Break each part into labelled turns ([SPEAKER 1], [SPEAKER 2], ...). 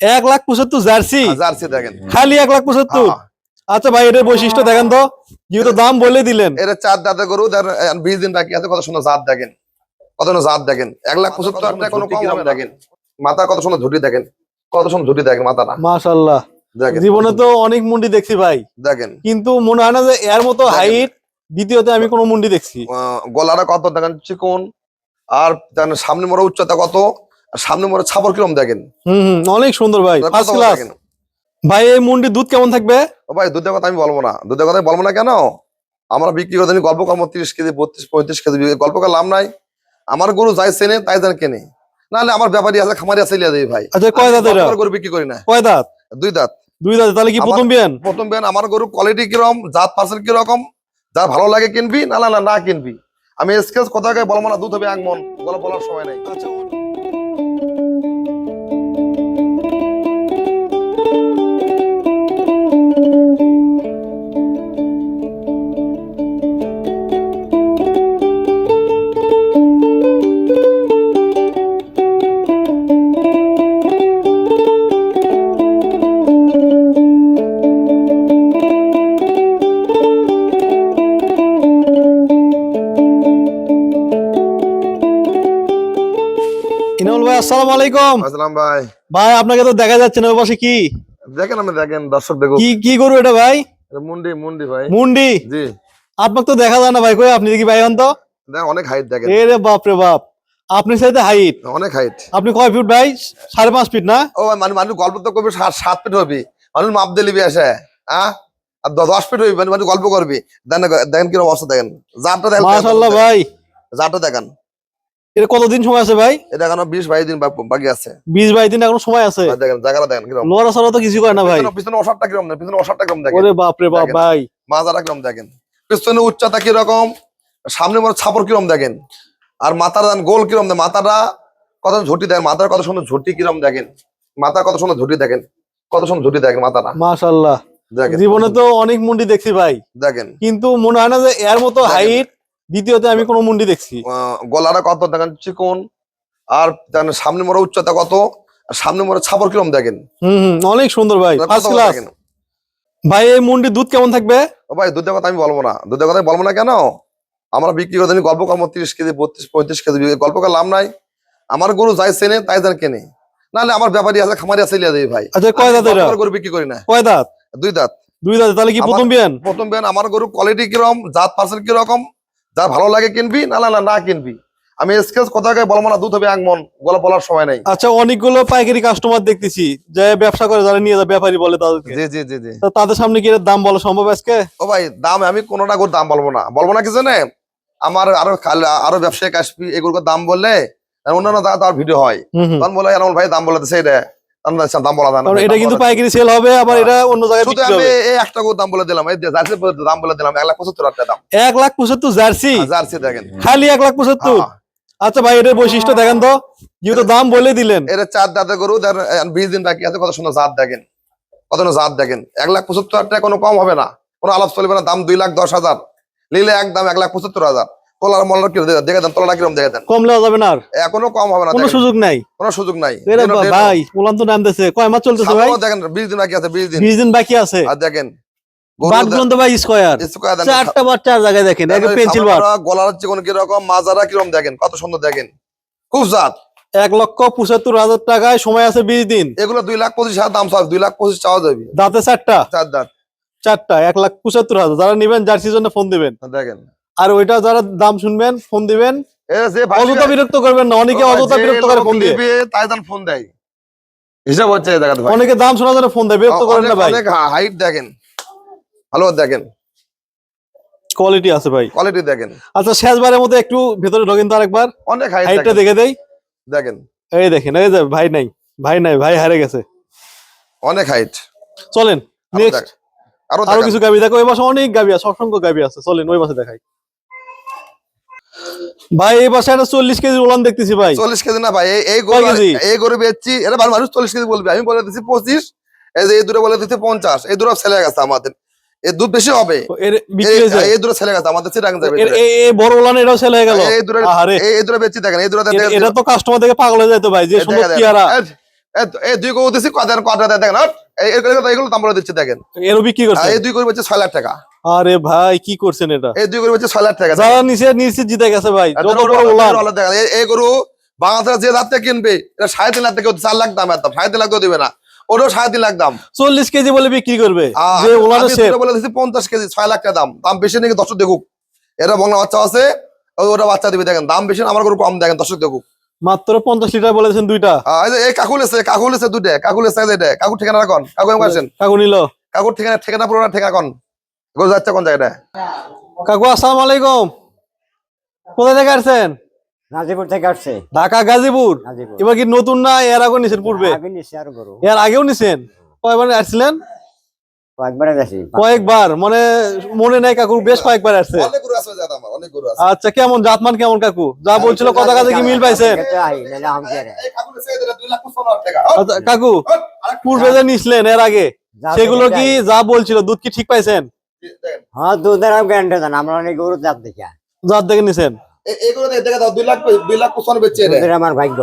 [SPEAKER 1] এক লাখ পঁচাত্তর jersey.
[SPEAKER 2] Jersey দেখেন।
[SPEAKER 1] খালি এক লাখ পঁচাত্তর।
[SPEAKER 2] হ্যাঁ।
[SPEAKER 1] আচ্ছা ভাই এটার বৈশিষ্ট্য দেখেন তো। যেহেতু দাম বলে দিলেন।
[SPEAKER 2] এটা চার দাঁতে গরু বিশ দিন বাকি আছে কত সুন্দর জাত দেখেন। কত সুন্দর জাত দেখেন। এক লাখ পঁচাত্তর কোনো কম দেখেন? মাথা কত সুন্দর ঝুটি দেখেন। কত সুন্দর ঝুটি দেখেন মাথাটা।
[SPEAKER 1] মাশাল্লাহ
[SPEAKER 2] দেখেন।
[SPEAKER 1] জীবনে তো অনেক মুন্ডি দেখছি ভাই।
[SPEAKER 2] দেখেন।
[SPEAKER 1] কিন্তু মনে হয় না যে এর মতো হাইট দ্বিতীয়তে আমি কোনো মুন্ডি দেখছি।
[SPEAKER 2] আহ, গলাটা কত দেখেন চিকন। আর সামনে মোড়া উচ্চতা কত? সামনে মোড়া ছাপর কিরম দেখেন?
[SPEAKER 1] হুম অনেক সুন্দর ভাই ভাই এই মুন্ডি দুধ কেমন থাকবে?
[SPEAKER 2] ও ভাই দুধের কথা আমি বলব না। দুধের কথা বলব না কেন? আমরা বিক্রি করতে জানি গল্প কর্ম তিরিশ কেজি বত্রিশ পঁয়ত্রিশ কেজি গল্প করে লাভ নাই। আমার গরু যাই চেনে তাই যেন কেনে। নাহলে আমার ব্যাপারী আছে খামারি আছে লিয়া দেবে ভাই।
[SPEAKER 1] আচ্ছা কয় দাঁত
[SPEAKER 2] করে গরু বিক্রি করি না।
[SPEAKER 1] কয় দাঁত?
[SPEAKER 2] দুই দাঁত।
[SPEAKER 1] দুই দাঁত তাহলে কি প্রথম বিয়ান?
[SPEAKER 2] প্রথম বেন আমার গরু কোয়ালিটি কীরকম জাত পার্সেন্ট কীরকম যা ভালো লাগে কিনবি না না না কিনবি। আমি স্কেচ কথা বলব না দুধ হবে এক মন গল্প বলার সময় নেই।
[SPEAKER 1] আচ্ছা ইনামুল ভাই আসসালামু আলাইকুম।
[SPEAKER 2] আসসালাম ভাই।
[SPEAKER 1] ভাই আপনাকে তো দেখা যাচ্ছে না ওই পাশে কি?
[SPEAKER 2] দেখেন আমি দেখেন দর্শক দেখো
[SPEAKER 1] কি কি গরু এটা ভাই?
[SPEAKER 2] মুন্ডি মুন্ডি ভাই।
[SPEAKER 1] মুন্ডি?
[SPEAKER 2] জি।
[SPEAKER 1] আপনাকে তো দেখা যায় না ভাই কই আপনি দেখি ভাই হন তো।
[SPEAKER 2] অনেক হাইট দেখেন।
[SPEAKER 1] এ রে বাপ। রে বাপ আপনি চাইতে হাইট
[SPEAKER 2] অনেক হাইট
[SPEAKER 1] আপনি কয় ফিট ভাই? সাড়ে পাঁচ ফিট না?
[SPEAKER 2] ও মানে মানুষ গল্প তো করবি সাত ফিট হবি। মানুষ মাপ দিলিবি আসে হ্যাঁ আর দশ ফিট হবি মানে গল্প করবি। দেখেন দেখেন কীরকম অবস্থা দেখেন। জাতটা দেখেন
[SPEAKER 1] মাশাল্লাহ ভাই।
[SPEAKER 2] জাতটা দেখেন।
[SPEAKER 1] এর কতদিন সময় আছে ভাই?
[SPEAKER 2] এটা এখনও বিশ বাইশ দিন বাকি আছে।
[SPEAKER 1] বিশ বাইশ দিন এখনও সময় আছে?
[SPEAKER 2] দেখেন জায়গাটা দেখেন কীরকম
[SPEAKER 1] লোয়ার সরা তো কিছু করে না ভাই।
[SPEAKER 2] পিছনে- অসারটা কিরম দেখেন পিছনে অসারটা কিরম দেখেন।
[SPEAKER 1] ওরে বাপ রে বাপ ভাই।
[SPEAKER 2] মাজাটা কিরম দেখেন। পিছনে উচ্চতা কীরকম সামনে মনে ছাপর কিরম দেখেন। আর মাথার দেন গোল কিরম দেন মাথাটা কত ঝুটি দেখেন মাথার কত সুন্দর ঝুটি কিরম দেখেন। মাথার কত সুন্দর ঝুটি দেখেন কত সুন্দর ঝুটি দেখেন মাথাটা।
[SPEAKER 1] মাশাল্লাহ
[SPEAKER 2] দেখেন।
[SPEAKER 1] জীবনে তো অনেক মুন্ডি দেখছি ভাই।
[SPEAKER 2] দেখেন।
[SPEAKER 1] কিন্তু মনে হয় না যে এর মতো হাইট দ্বিতীয়তে আমি কোনো মুন্ডি দেখছি।
[SPEAKER 2] গলাটা কত দেখেন? চিকন। আর সামনে মোড়া উচ্চতা কত? আর সামনে মোড়া ছাপর কিরম দেখেন?
[SPEAKER 1] হুম অনেক সুন্দর ভাই ফার্স্ট ক্লাস ভাই এই মুন্ডির দুধ কেমন থাকবে?
[SPEAKER 2] ও ভাই দুধের কথা আমি বলব না। দুধের কথা বলব না কেন? আমরা বিক্রি করতে জানি গল্প কর্ম তিরিশ কেজি বত্রিশ পঁয়ত্রিশ কেজি গল্প করে লাভ নাই। আমার গরু যাই চেনে তাই যেন কেনে। নাহলে আমার ব্যাপারী আছে খামারি আছে লিয়া দেবে ভাই।
[SPEAKER 1] আচ্ছা কয় দাঁত এটা
[SPEAKER 2] গরু বিক্রি করি না।
[SPEAKER 1] কয় দাঁত?
[SPEAKER 2] দুই দাঁত।
[SPEAKER 1] দুই দাঁত তাহলে কি প্রথম বিয়ান?
[SPEAKER 2] প্রথম বেন আমার গরু কোয়ালিটি কীরকম জাত পার্সেন্ট কীরকম যা ভালো লাগে কিনবি না না না কিনবি। আমি স্কেচ কথা বলব না দুধ হবে এক মন গল্প বলার সময় নেই।
[SPEAKER 1] আচ্ছা অনেকগুলো পাইকারি কাস্টমার দেখতেছি যে ব্যবসা করে যারা নিয়ে যায় ব্যাপারী বলে তাদেরকে।
[SPEAKER 2] জি জি জি জি।
[SPEAKER 1] তা তাদের সামনে কি দাম বলা সম্ভব আজকে?
[SPEAKER 2] ও ভাই দাম আমি কোনোটা গরুর দাম বলব না। বলব না কি জানে? আমার আরও আরও ব্যবসায়িক আসবি এগুলোর দাম বললে অন্যান্য জায়গায় তার ভিডিও হয়। তখন বলে এমন ভাই দাম বলে এটা তখন বলছে, দাম বলা যায় না।
[SPEAKER 1] এটা কিন্তু পাইকারি সেল হবে আবার
[SPEAKER 2] হ্যাঁ।
[SPEAKER 1] এটা অন্য জায়গায়
[SPEAKER 2] শুধু আমি এই একটা গরুর দাম বলে দিলাম এই জার্সি দাম বলে দিলাম এক লাখ পঁচাত্তর হাজার দাম।
[SPEAKER 1] এক লাখ পঁচাত্তর জার্সি?
[SPEAKER 2] জার্সি দেখেন।
[SPEAKER 1] খালি লাখ পঁচাত্তর?
[SPEAKER 2] হ্যাঁ।
[SPEAKER 1] আচ্ছা ভাই এটার বৈশিষ্ট্য দেখেন তো। যেহেতু দাম বলে দিলেন।
[SPEAKER 2] এর চার দাঁতে গরু বিশ দিন বাকি আছে কত সুন্দর জাত দেখেন। কত জাত দেখেন। এক লাখ পঁচাত্তর হাজার টাকা কোনো কম হবে না। কোনো আলাপ চলবে না দাম দুই লাখ দশ হাজার। নিলে একদম এক লাখ পঁচাত্তর হাজার। তোলার মলার কিরম দেখে- দেন তোলাটা কিরম দেখে দেন?
[SPEAKER 1] কম লেওয়া যাবে না
[SPEAKER 2] এখনও কম হবে না
[SPEAKER 1] কোনো
[SPEAKER 2] দেখেন।
[SPEAKER 1] সুযোগ নাই।
[SPEAKER 2] কোনো সুযোগ নাই।
[SPEAKER 1] ভাই উলান তো নাম দিছে কয় মাস চলতেছে ভাই?
[SPEAKER 2] দেখেন বিশ দিন বাকি আছে বিশ দিন।
[SPEAKER 1] বিশ দিন বাকি আছে।
[SPEAKER 2] আর দেখেন কীরকম খুব জাত।
[SPEAKER 1] এক লক্ষ পঁচাত্তর হাজার টাকায় সময় আছে বিশ দিন।
[SPEAKER 2] এগুলো দুই লাখ পঁচিশ হাজার দাম সব দুই লাখ পঁচিশ চাওয়া যাবে।
[SPEAKER 1] দাঁতে চারটা?
[SPEAKER 2] চার দাঁত।
[SPEAKER 1] চারটা এক লাখ পঁচাত্তর হাজার। যারা নিবেন জার্সির জন্য ফোন দিবেন।
[SPEAKER 2] দেখেন।
[SPEAKER 1] আর ওইটা যারা দাম শুনবেন ফোন দিবেন অযথা বিরক্ত করবেন না অনেকে অযথা বিরক্ত করে ফোন
[SPEAKER 2] তাই দান ফোন দেয়। হিসাব হচ্ছে ভাই।
[SPEAKER 1] অনেকে দাম শোনার জন্য ফোন দেয় বিরক্ত করেন না ভাই।
[SPEAKER 2] অনেক হাইট দেখেন। ভালো দেখেন।
[SPEAKER 1] কোয়ালিটি আছে ভাই।
[SPEAKER 2] কোয়ালিটি দেখেন।
[SPEAKER 1] আচ্ছা শেষবারের মধ্যে একটু ভেতরে ঢোকেন তো আরেকবার।
[SPEAKER 2] অনেক হাইট
[SPEAKER 1] হাইটটা দেখে দেই।
[SPEAKER 2] দেখেন।
[SPEAKER 1] এই দেখেন এই যে ভাই নাই ভাই নাই ভাই হারে গেছে।
[SPEAKER 2] অনেক হাইট।
[SPEAKER 1] চলেন নেক্সট
[SPEAKER 2] আরও
[SPEAKER 1] কিছু গাবি দেখো অনেক গাবি আছে অসংখ্য গাবি আছে চলেন ওই পাশে দেখাই। ভাই এই একটা চল্লিশ কেজি উলান দেখতেছি ভাই
[SPEAKER 2] চল্লিশ কেজি না ভাই এই- গরু
[SPEAKER 1] কেজি?
[SPEAKER 2] এই গরু বেচছি এটা ভালো মানুষ চল্লিশ কেজি বলবে আমি বলে দিচ্ছি পঁচিশ এই যে এই দুটো বলে দিচ্ছি পঞ্চাশ এই দুটো ছেলে গেছে আমাদের এই দুধ বেশি হবে এই- দুটো ছেলে গেছে আমাদের চিরাং যাবে
[SPEAKER 1] এই এই বড় উলান এটাও সেল গেল
[SPEAKER 2] এই দুটো এই দুটো বেচছি দেখেন এই দুটো
[SPEAKER 1] এটা তো কাস্টমার দেখে পাগল হয়ে ভাই যে সুন্দর চেহারা
[SPEAKER 2] এই দুই গরু দিচ্ছি দেখেন। এগুলো দাম বলে দিচ্ছি দেখেন
[SPEAKER 1] এরও বিক্রি
[SPEAKER 2] আর
[SPEAKER 1] করছেন
[SPEAKER 2] এই দুই গরু ছয় লাখ টাকা
[SPEAKER 1] আরে ভাই কি করছেন এটা?
[SPEAKER 2] এই দুই গরু হচ্ছে ছয় লাখ টাকা।
[SPEAKER 1] যারা নিচে নিচে জিতে গেছে ভাই
[SPEAKER 2] আর
[SPEAKER 1] যত বড়
[SPEAKER 2] ওলান। এই- গরু বাংলাদেশ যে রাত্রে কিনবে এটা সাড়ে তিন লাখ থেকে চার লাখ দাম একদম। সাড়ে তিন লাখ দিবে না। ওটাও সাড়ে তিন লাখ দাম।
[SPEAKER 1] চল্লিশ কেজি বলে বিক্রি করবে।
[SPEAKER 2] বলে দিচ্ছি পঞ্চাশ কেজি ছয় লাখ টাকা দাম। দাম বেশি নাকি দর্শক দেখুক। এরা বাংলা বাচ্চা আছে ওটা বাচ্চা দিবে। দেখেন দাম বেশি আমার গরু কম দেখেন দর্শক দেখুক।
[SPEAKER 1] মাত্র পঞ্চাশ লিটার বলেছেন দুইটা।
[SPEAKER 2] এই কাকুল এসে কাকুল এসে দুটে কাকুল এসে এটা। কাকুর ঠিকানা রাখন কাকু আসেন।
[SPEAKER 1] কাকু নিল।
[SPEAKER 2] কাকুর ঠিকানা ঠিকানা পুরো ঠিকানা কোন? গরু যাচ্ছে কোন জায়গাটা
[SPEAKER 1] কাকু আসসালাম আলাইকুম। কোথা থেকে আসছেন?
[SPEAKER 3] গাজীপুর থেকে আসছে।
[SPEAKER 1] ঢাকা গাজীপুর?
[SPEAKER 3] গাজীপুর।
[SPEAKER 1] এবার কি নতুন না এর আগে নিছেন পূর্বে? এর আগেও নিছেন? কয়বার আসছিলেন?
[SPEAKER 3] কয়েকবার
[SPEAKER 1] মানে মনে নাই কাকু বেশ কয়েকবার আসছে।
[SPEAKER 2] অনেক গরু আছে দাদা আমার অনেক গরু আছে।
[SPEAKER 1] আচ্ছা কেমন জাতমান কেমন কাকু? যা বলছিল কথা কাজে কি মিল পাইছেন? আচ্ছা, কাকু পূর্বে যে নিছিলেন এর আগে সেগুলো কি যা বলছিল দুধ কি ঠিক পাইছেন।
[SPEAKER 3] হ্যাঁ দুধের গ্যারান্টি দেন? আমরা অনেক গরু জাত দেখা।
[SPEAKER 1] জাত দেখে নিছেন?
[SPEAKER 2] এগুলো দেখে দেখে দাও দুই লাখ দুই লাখ পঁচপান্ন বেচছে এটা
[SPEAKER 3] আমার ভাগ্য।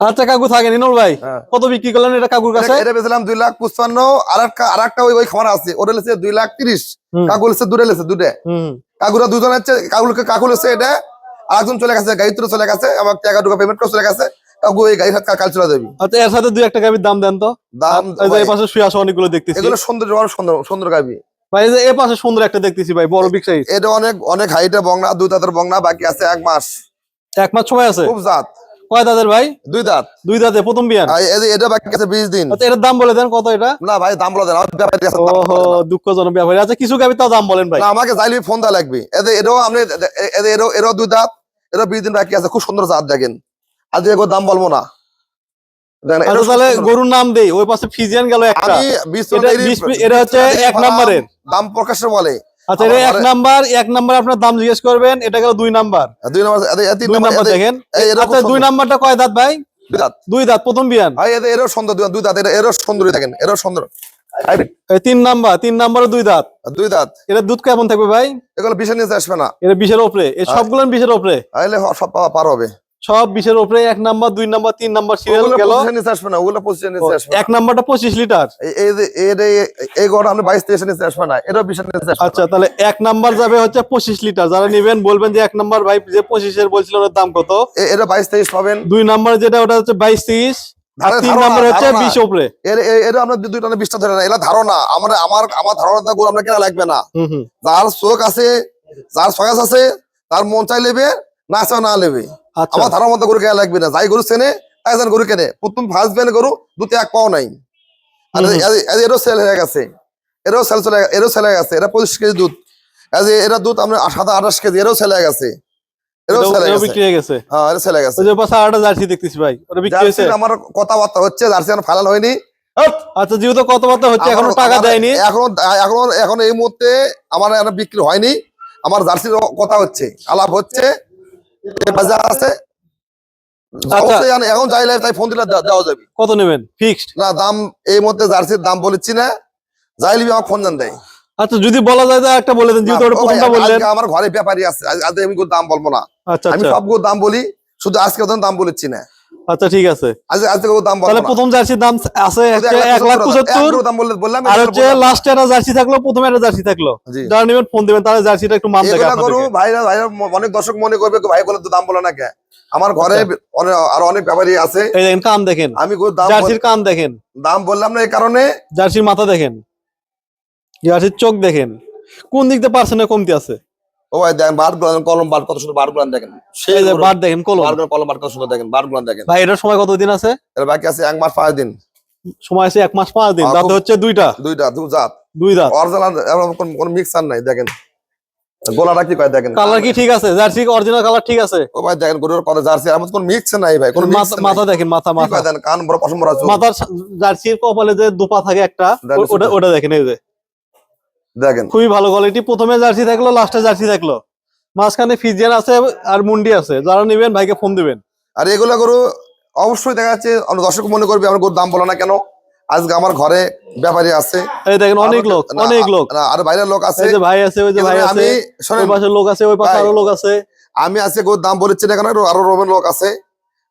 [SPEAKER 1] আচ্ছা। কাকু থাকেন ইনুল ভাই
[SPEAKER 2] হ্যাঁ।
[SPEAKER 1] কত বিক্রি করলেন এটা কাকুর কাছে?
[SPEAKER 2] এটা- দুই লাখ পঁচপান্ন আর একটা আর একটা ওই ওই খামার আছে ওটা লেছে দুই লাখ তিরিশ। কাকুল এসে দুটো লেছে দুটো কাকুরা দুজন আছে কাকুলকে কাকুল এসে এটা আর একজন চলে গেছে গাড়ি তুলে চলে গেছে আমার টাকা টুকা পেমেন্ট করে চলে গেছে। কাকু এই গাড়ি কাল চলে দেবি
[SPEAKER 1] আচ্ছা এর সাথে দুই একটা গাবির দাম দেন তো।
[SPEAKER 2] দাম
[SPEAKER 1] এই পাশে শুয়ে আসো অনেকগুলো দেখতেছি।
[SPEAKER 2] এগুলো সুন্দর সুন্দর সুন্দর গাবি।
[SPEAKER 1] ভাই এই যে এই পাশে সুন্দর একটা দেখতেছি ভাই বড় বিগ সাইজ
[SPEAKER 2] এটা অনেক অনেক হাইটে বংনা দুই দাঁতের বংনা বাকি আছে এক মাস।
[SPEAKER 1] এক মাস সময় আছে?
[SPEAKER 2] খুব জাত।
[SPEAKER 1] কয় দাঁতের ভাই?
[SPEAKER 2] দুই দাঁত।
[SPEAKER 1] দুই দাঁতে প্রথম বিয়ান
[SPEAKER 2] আর এটা বাকি আছে বিশ দিন।
[SPEAKER 1] আচ্ছা এটার দাম বলে দেন কত এটা?
[SPEAKER 2] না ভাই দাম বলে দেন
[SPEAKER 1] ওহো দুঃখজনক ব্যাপার। আচ্ছা কিছু গাবি তাও দাম বলেন ভাই।
[SPEAKER 2] আমাকে যাইলে ফোন দেওয়া লাগবে। এদের এটাও আপনি এ- এদের এরও এরও দুই দাঁত এরও বিশ দিন বাকি আছে খুব সুন্দর জাত দেখেন। আজ এগুলো দাম বলব না।
[SPEAKER 1] আচ্ছা তাহলে গরুর নাম দেই ওই পাশে ফিজিয়ান গেল একটা। এটা হচ্ছে এক
[SPEAKER 2] দাম-
[SPEAKER 1] নাম্বারের।
[SPEAKER 2] দাম প্রকাশে বলে।
[SPEAKER 1] আচ্ছা এটা এক নাম্বার এক নাম্বার আপনার দাম জিজ্ঞেস করবেন এটা গেল দুই নাম্বার।
[SPEAKER 2] দুই নম্বর এদের- এদের তিন
[SPEAKER 1] দুই
[SPEAKER 2] নাম্বার
[SPEAKER 1] দেখেন। আচ্ছা দুই নাম্বারটা কয় দাঁত ভাই?
[SPEAKER 2] দুই দাঁত।
[SPEAKER 1] প্রথম বিয়ান।
[SPEAKER 2] ভাই এদের এরও সুন্দর দুই- দাঁত এরা- এরও সুন্দরই দেখেন এরও সুন্দর। এই
[SPEAKER 1] এই তিন নাম্বার তিন দুই দাঁত।
[SPEAKER 2] দুই দাঁত।
[SPEAKER 1] এটা দুধ কেমন থাকবে ভাই?
[SPEAKER 2] এগুলো বিশের নিচে আসবে না।
[SPEAKER 1] এটা বিশের ওপরে এই সবগুলো বিশের ওপরে
[SPEAKER 2] পার হবে।
[SPEAKER 1] সব বিশের ওপরে এক নাম্বার দুই নাম্বার তিন নাম্বার সিরিয়াল গেল।
[SPEAKER 2] আসবে না ওগুলো পঁচিশের নিচে আসবে
[SPEAKER 1] এক নাম্বারটা পঁচিশ লিটার।
[SPEAKER 2] এই- গড় আপনি বাইশ তেইশের নিচে আসবে না এটাও বিশের নিচে
[SPEAKER 1] আচ্ছা তাহলে এক নাম্বার যাবে হচ্ছে পঁচিশ লিটার। যারা নিবেন বলবেন যে এক নাম্বার ভাই যে পঁচিশের বলছিলেন ওর দাম কত?
[SPEAKER 2] এটা বাইশ তেইশ পাবেন।
[SPEAKER 1] দুই নাম্বার যেটা ওটা হচ্ছে বাইশ
[SPEAKER 2] ধারে-
[SPEAKER 1] তিন নাম্বার হচ্ছে। বিশ ওপরে
[SPEAKER 2] এর বিশটা ধরে না এটা ধারণা। আমার আমার আমার ধারণা কেনা লাগবে না। যার চোখ আছে যার সয়াস আছে তার মন চাই নেবে না চাও না
[SPEAKER 1] আচ্ছা
[SPEAKER 2] আমার ধারণা মতো গরু কেনা লাগবে না। যাই গরু চেনে যেন গরু কেনে। প্রথম ফার্স্ট বেন গরু দুতে এক পাও নাই। আর এরও সেল হয়ে গেছে। এরও সেল চলে এরও সেল হয়ে গেছে। এটা পঁচিশ কেজি দুধ। এরা দুধ আপনার সাদা আঠাশ কেজি এরও সেল হয়ে গেছে। হয়ে
[SPEAKER 1] হয়ে
[SPEAKER 2] হ্যাঁ হয়ে কথাবার্তা হচ্ছে জার্সি এখন ফাইনাল হয়নি।
[SPEAKER 1] আচ্ছা যেহেতু কথাবার্তা হচ্ছে
[SPEAKER 2] এখনও
[SPEAKER 1] টাকা দেয়নি।
[SPEAKER 2] এখনও এখনও এখন এই মুহূর্তে আমার বিক্রি হয়নি। আমার জার্সির কথা হচ্ছে আলাপ হচ্ছে। বাজার আছে।
[SPEAKER 1] আচ্ছা।
[SPEAKER 2] এখন- এখন যাই তাই ফোন দিলে দেওয়া যাবে।
[SPEAKER 1] কত নেবেন? ফিক্সড
[SPEAKER 2] না দাম এই মধ্যে জার্সির দাম বলেছি না। যাই লিবি আমার ফোন দেন দেয়
[SPEAKER 1] আচ্ছা যদি বলা যায় একটা বলে দেন যেহেতু ওটা
[SPEAKER 2] না, ও ভাই,
[SPEAKER 1] প্রথমটা বললেন।
[SPEAKER 2] আমার ঘরে ব্যাপারী আছে আজ- আমি কোনো দাম বলব না।
[SPEAKER 1] আচ্ছা
[SPEAKER 2] আমি সবগুলো দাম বলি শুধু আজকে দাম বলেছি না।
[SPEAKER 1] আচ্ছা ঠিক আছে।
[SPEAKER 2] আজকে দাম
[SPEAKER 1] তাহলে প্রথম জার্সির দাম আছে এক লাখ পঁচাত্তর।
[SPEAKER 2] দাম বললাম
[SPEAKER 1] আর হচ্ছে। লাস্টে একটা জার্সি থাকল প্রথমে একটা জার্সি থাকল। যারা নেবেন ফোন দেবেন তাহলে জার্সিটা একটু মান দেখে আপনাদেরকে।
[SPEAKER 2] ভাইরা ভাইরা অনেক দর্শক মনে করবে ভাই বলে তো দাম বলে না কে? আমার ঘরে
[SPEAKER 1] আচ্ছা।
[SPEAKER 2] অনেক আরও অনেক ব্যাপারী আছে।
[SPEAKER 1] এই দেখেন কান দেখেন।
[SPEAKER 2] আমি
[SPEAKER 1] জার্সির কান দেখেন।
[SPEAKER 2] দাম বললাম না এই কারণে।
[SPEAKER 1] জার্সির মাথা দেখেন। জার্সির চোখ দেখেন। কোন দিক দিয়ে পার্সেন্টের কমতি আছে?
[SPEAKER 2] ও ভাই দেখেন বার গুলান কলম বার কত সুন্দর বার গুলান দেখেন। সেই
[SPEAKER 1] যে বার দেখেন কলম।
[SPEAKER 2] বার গুলান কলম বার কত সুন্দর দেখেন বার গুলান দেখেন।
[SPEAKER 1] ভাই এটার সময় কতদিন আছে?
[SPEAKER 2] এর বাকি আছে এক মাস পাঁচ দিন।
[SPEAKER 1] সময় আছে এক মাস পাঁচ দিন।
[SPEAKER 2] খুব-
[SPEAKER 1] হচ্ছে দুইটা।
[SPEAKER 2] দুইটা দু জাত।
[SPEAKER 1] দুই দাঁত
[SPEAKER 2] অরিজিনাল কোন মিক্সার নাই দেখেন। গোলাটা কি কয় দেখেন।
[SPEAKER 1] কালার কি ঠিক আছে? জার্সি অরিজিনাল কালার ঠিক আছে?
[SPEAKER 2] ও ভাই দেখেন গরুর কথা জার্সি আমার কোন মিক্স নাই ভাই কোন
[SPEAKER 1] মাথা- দেখেন মাথা মাথা।
[SPEAKER 2] দেখেন কান বড় পশম বড়।
[SPEAKER 1] মাথার জার্সির কপালে যে দুপা থাকে একটা ওটা ওটা দেখেন এই যে।
[SPEAKER 2] দেখেন।
[SPEAKER 1] খুবই ভালো কোয়ালিটি প্রথমে জার্সি থাকল লাস্টে জার্সি থাকল মাঝখানে ফিজিয়ান আছে আর মুন্ডি আছে। যারা নেবেন ভাইকে ফোন দিবেন।
[SPEAKER 2] আর এগুলো গরু অবশ্যই দেখা যাচ্ছে দর্শক মনে করবে আমার গরুর দাম বলো না কেন? আজকে আমার ঘরে ব্যাপারী আছে।
[SPEAKER 1] এই দেখেন অনেক লোক অনেক লোক।
[SPEAKER 2] আর বাইরের লোক আছে।
[SPEAKER 1] যে ভাই আছে ওই যে ভাই আছে ওই পাশে লোক আছে ওই পাশে আরও লোক আছে।
[SPEAKER 2] আমি আজকে গরুর দাম বলেছি না কেন? আরও রোমের লোক আছে।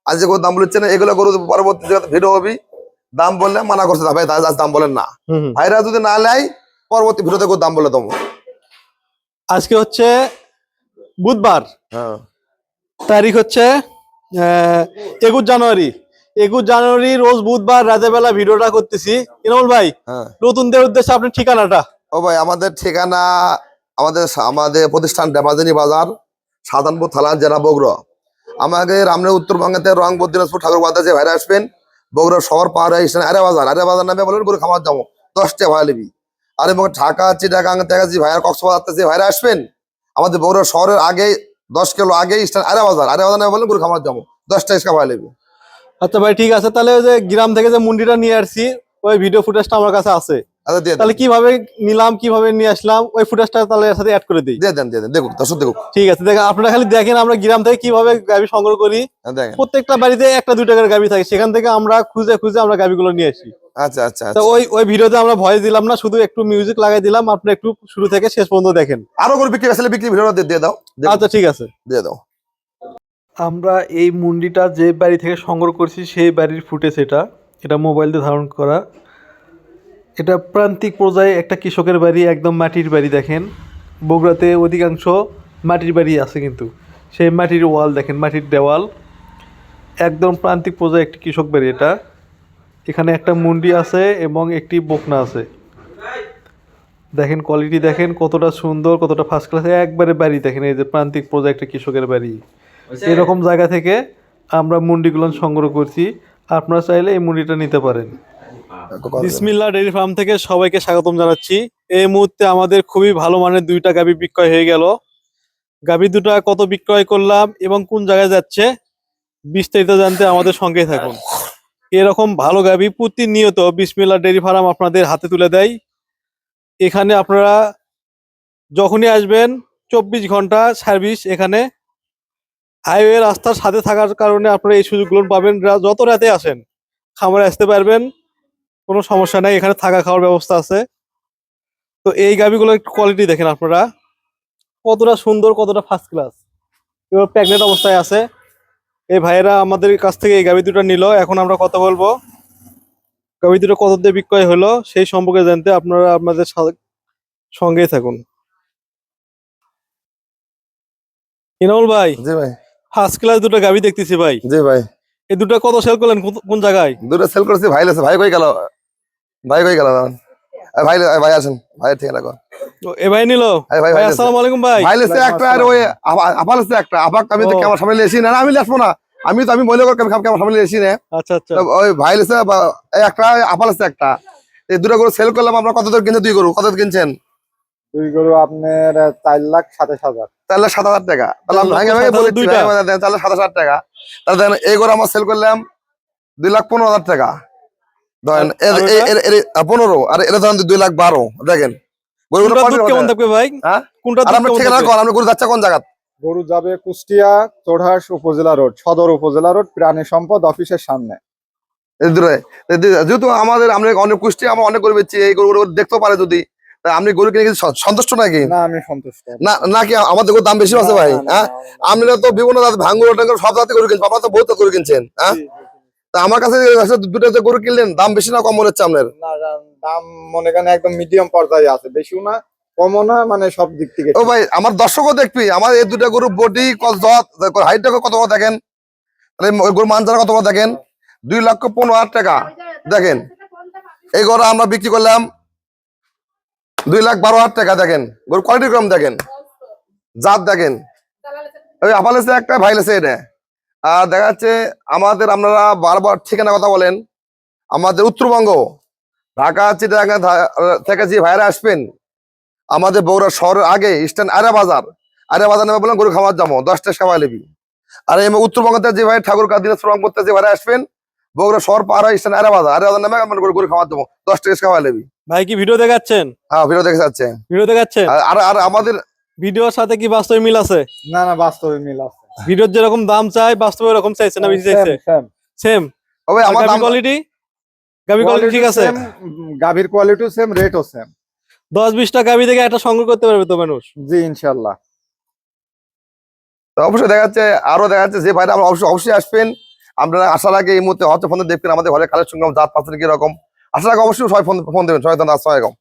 [SPEAKER 2] আজ যে গরুর দাম না এগুলো গরু পরবর্তী ভিডিও হবে। দাম বললে মানা করছে না ভাই আজ দাম বলেন না। ভাইরা যদি না নেয় পরবর্তী ভিডিওতে দাম বলে দেবো।
[SPEAKER 1] আজকে হচ্ছে বুধবার।
[SPEAKER 2] হ্যাঁ।
[SPEAKER 1] তারিখ হচ্ছে একুশ জানুয়ারি। একুশ জানুয়ারি রোজ বুধবার রাতের বেলা ভিডিওটা করতেছি। ইনামুল ভাই
[SPEAKER 2] হ্যাঁ।
[SPEAKER 1] নতুনদের উদ্দেশ্যে আপনার ঠিকানাটা?
[SPEAKER 2] ও ভাই আমাদের ঠিকানা আমাদের আমাদের প্রতিষ্ঠান ডেমাজিনী বাজার সাধারণপুর থালা জেলা বগুড়া। আমাকে রামনে উত্তরবঙ্গেতে রংপুর দিনাজপুর ঠাকুর বাজার যে ভাইরা আসবেন বগুড়া শহর পাহাড় স্টেশন আরে বাজার। আরে বাজার নামে বলেন করে খামার যাব দশটা ভাড়া নিবি আর এবং ঢাকা, চিটাগাং যে ভাইয়ার কক্সবাজার আসতেছে ভাইরা আসবেন? আমাদের বড় শহরের আগে, দশ কিলো আগে আরে বাজার আরে বাজার নামে বলেন গুরু খামার যাব দশটা ইস্কা ভাই লাগবে
[SPEAKER 1] আচ্ছা ভাই, ঠিক আছে, তাহলে যে গ্রাম থেকে যে মুন্ডিটা নিয়ে আসছি, ওই ভিডিও ফুটেজটা আমার কাছে আছে। তাহলে কীভাবে নিলাম কীভাবে নিয়ে আসলাম ওই ফুটেজটা তাহলে সাথে অ্যাড করে দিই।
[SPEAKER 2] দিয়ে দেন দিয়ে দেন। দেখুন দর্শক দেখুন।
[SPEAKER 1] ঠিক আছে দেখেন আপনারা খালি দেখেন আমরা গ্রাম থেকে কীভাবে গাবি সংগ্রহ করি।
[SPEAKER 2] হ্যাঁ,
[SPEAKER 1] প্রত্যেকটা বাড়িতে একটা দুই টাকার গাবি থাকে সেখান থেকে আমরা খুঁজে খুঁজে আমরা গাবিগুলো নিয়ে আসি।
[SPEAKER 2] আচ্ছা আচ্ছা আচ্ছা।
[SPEAKER 1] ওই ওই ভিডিওতে আমরা ভয়েস দিলাম না শুধু একটু মিউজিক লাগাই দিলাম আপনি একটু শুরু থেকে শেষ পর্যন্ত দেখেন।
[SPEAKER 2] আরও করে বিক্রি আসলে বিক্রি ভিডিওটা দিয়ে- দাও।
[SPEAKER 1] আচ্ছা ঠিক আছে।
[SPEAKER 2] দিয়ে দাও।
[SPEAKER 1] আমরা এই মুন্ডিটা যে বাড়ি থেকে সংগ্রহ করছি সেই বাড়ির ফুটেজ এটা। এটা মোবাইল দিয়ে ধারণ করা। এটা প্রান্তিক পর্যায়ে একটা কৃষকের বাড়ি একদম মাটির বাড়ি দেখেন। বগুড়াতে অধিকাংশ মাটির বাড়ি আছে কিন্তু। সেই মাটির ওয়াল দেখেন মাটির দেওয়াল। একদম প্রান্তিক পর্যায়ে একটি কৃষক বাড়ি এটা। এখানে একটা মুন্ডি আছে এবং একটি বকনা আছে। দেখেন কোয়ালিটি দেখেন কতটা সুন্দর কতটা ফার্স্ট ক্লাস একবারে বাড়ি দেখেন। এই যে প্রান্তিক পর্যায়ে একটা কৃষকের বাড়ি। এরকম জায়গা থেকে আমরা মুন্ডিগুলো সংগ্রহ করছি। আপনারা চাইলে এই মুন্ডিটা নিতে পারেন। বিসমিল্লা ডেয়ারি ফার্ম থেকে সবাইকে স্বাগতম জানাচ্ছি। এই মুহূর্তে আমাদের খুবই ভালো মানের দুইটা গাবি বিক্রয় হয়ে গেল। গাবি দুটা কত বিক্রয় করলাম এবং কোন জায়গায় যাচ্ছে, বিস্তারিত জানতে আমাদের সঙ্গে থাকুন। এরকম ভালো গাবি প্রতিনিয়ত বিসমিল্লা ডেয়ারি ফার্ম আপনাদের হাতে তুলে দেয়। এখানে আপনারা যখনই আসবেন, চব্বিশ ঘণ্টা সার্ভিস এখানে। হাইওয়ে রাস্তার সাথে থাকার কারণে আপনারা এই সুযোগগুলো পাবেন। যত রাতে আসেন, খামারে আসতে পারবেন। কোনো সমস্যা নাই এখানে থাকা খাওয়ার ব্যবস্থা আছে। তো এই গাবিগুলো একটু কোয়ালিটি দেখেন আপনারা। কতটা সুন্দর কতটা ফার্স্ট ক্লাস এবার প্রেগনেন্ট অবস্থায় আছে। এই ভাইয়েরা আমাদের কাছ থেকে এই গাবি দুটো নিল। এখন আমরা কথা বলব গাবি দুটো কত দিয়ে বিক্রয় হলো সেই সম্পর্কে জানতে আপনারা আপনাদের সঙ্গেই থাকুন। ইনামুল ভাই
[SPEAKER 2] জি ভাই।
[SPEAKER 1] ফার্স্ট ক্লাস দুটো গাবি দেখতেছি ভাই।
[SPEAKER 2] জি ভাই।
[SPEAKER 1] এই দুটো কত সেল করলেন? কোন- কোন জায়গায়?
[SPEAKER 2] দুটো সেল করেছি ভাই ভাই কই গেল? ভাই কই গেল ভাই ভাই আসেন ভাই ঠিক আছে
[SPEAKER 1] ও, এ ভাই নিল?
[SPEAKER 2] ভাই
[SPEAKER 1] ভাই আসসালামু আলাইকুম ভাই।
[SPEAKER 2] ভাই লেছে একটা আর ওই আপা- আপা লেছে একটা। আপাক আমি তো। কেমন সামনে লেছি না আমি লেসবো না। আমি তো আমি করে কেমন সামনে লেছি না।
[SPEAKER 1] আচ্ছা আচ্ছা।
[SPEAKER 2] ওই ভাই লেছে একটা আপা লেছে একটা। এই দুটো করে সেল করলাম আপনার কত দূর কিনছে? দুই গরু কত কিনছেন?
[SPEAKER 4] দুই গরু আপনার চার লাখ সাতাশ হাজার।
[SPEAKER 2] তাহলে সাত হাজার টাকা। তাহলে আমি
[SPEAKER 1] চার
[SPEAKER 2] ভাঙে ভাঙে। ভাই, ভাই, দেন, সাতাশ হাজার টাকা। তাহলে এই গরু আমার সেল করলাম দুই লাখ পনেরো হাজার টাকা। ধরেন পনেরো আর এটা ধরেন দুই লাখ বারো দেখেন। হ্যাঁ?
[SPEAKER 1] কোনটা
[SPEAKER 2] আর
[SPEAKER 1] দুধ
[SPEAKER 2] আপনার
[SPEAKER 1] কেমন
[SPEAKER 2] ঠিকানা
[SPEAKER 1] থাকবে?
[SPEAKER 2] কন আপনি গরু যাচ্ছে কোন জায়গা
[SPEAKER 4] গরু যাবে কুষ্টিয়া চোড়হাস উপজেলা রোড সদর উপজেলা রোড প্রাণী সম্পদ অফিসের সামনে।
[SPEAKER 2] যেহেতু আমাদের আমরা অনেক কুষ্টি আমরা অনেক গরু বেচছি এই গরু দেখতেও পারে যদি। আপনি গরু কিনে সন্তুষ্ট নাকি?
[SPEAKER 4] না আমি সন্তুষ্ট।
[SPEAKER 2] না নাকি আমাদের গরুর দাম বেশি আছে ভাই হ্যাঁ? তো বিভিন্ন জাত ভাঙ্গুর সব জাতের গরু কিনছেন আপনারা তো বহুত গরু কিনছেন হ্যাঁ? তা আমার কাছে দুটো যে গরু কিনলেন দাম বেশি না কম মনে হচ্ছে আপনার?
[SPEAKER 4] দাম মনে করেন একদম মিডিয়াম পর্যায়ে আছে। বেশিও না কমও না মানে সব দিক থেকে
[SPEAKER 2] ও ভাই আমার দর্শকও দেখবি আমার এই দুটো গরু বডি হাইটটা কত বড় দেখেন। গরু মানজারা কত বড় দেখেন? দুই লক্ষ পনেরো হাজার টাকা দেখেন। এই গরু আমরা বিক্রি করলাম দুই লাখ বারো হাজার টাকা দেখেন। গরু কোয়ালিটি কম দেখেন। জাত দেখেন। ওই আপালেছে একটা ভাইলেছে এটা। আর দেখা যাচ্ছে আমাদের আপনারা বারবার ঠিকানা কথা বলেন। আমাদের উত্তরবঙ্গ ঢাকা চিটাগাং থেকে যে ভাইরা আসবেন আমাদের বগুড়া শহরের আগে স্ট্যান্ড আরে বাজার। আরে বাজার নামে বললাম গরু খামার যাব দশটা সেবা নেবি আর এই উত্তরবঙ্গতে যে ভাই ঠাকুর কাদিনা শ্রম করতে যে ভাইরা আসবেন বগুড়া শহর পাহাড় স্ট্যান্ড আরে বাজার। আরে বাজার নামে আমার গরু গরু খামার যাব দশ টাকা খাওয়া নেবি
[SPEAKER 1] ভাই কি ভিডিও দেখাচ্ছেন?
[SPEAKER 2] হ্যাঁ ভিডিও দেখে যাচ্ছে।
[SPEAKER 1] ভিডিও দেখাচ্ছেন?
[SPEAKER 2] আর- আর আর আমাদের
[SPEAKER 1] ভিডিওর সাথে কি বাস্তবে মিল আছে?
[SPEAKER 4] না না বাস্তবে মিল আছে।
[SPEAKER 1] ভিডিওর যেরকম দাম চাই বাস্তবে এরকম চাইছে না বেশি চাইছে. সেম
[SPEAKER 2] ওই আমার দাম
[SPEAKER 1] কোয়ালিটি গাবি কোয়ালিটি ঠিক আছে?
[SPEAKER 4] গাভীর কোয়ালিটিও সেম রেটও সেম
[SPEAKER 1] দশ বিশটা গাবি থেকে একটা সংগ্রহ করতে পারবে তো মানুষ?
[SPEAKER 4] জি ইনশাল্লাহ
[SPEAKER 2] তো অবশ্যই দেখা যাচ্ছে আরও দেখা যাচ্ছে যে ভাইরা আমরা অবশ্যই অবশ্যই আসবেন। আপনারা আসার আগে এই মুহূর্তে হচ্ছে ফোন দেখবেন আমাদের ঘরে কালেকশন জাত পাত্র কীরকম। আসার আগে অবশ্যই সবাই ফোন ফোন দেবেন সবাই আসসালামাইকুম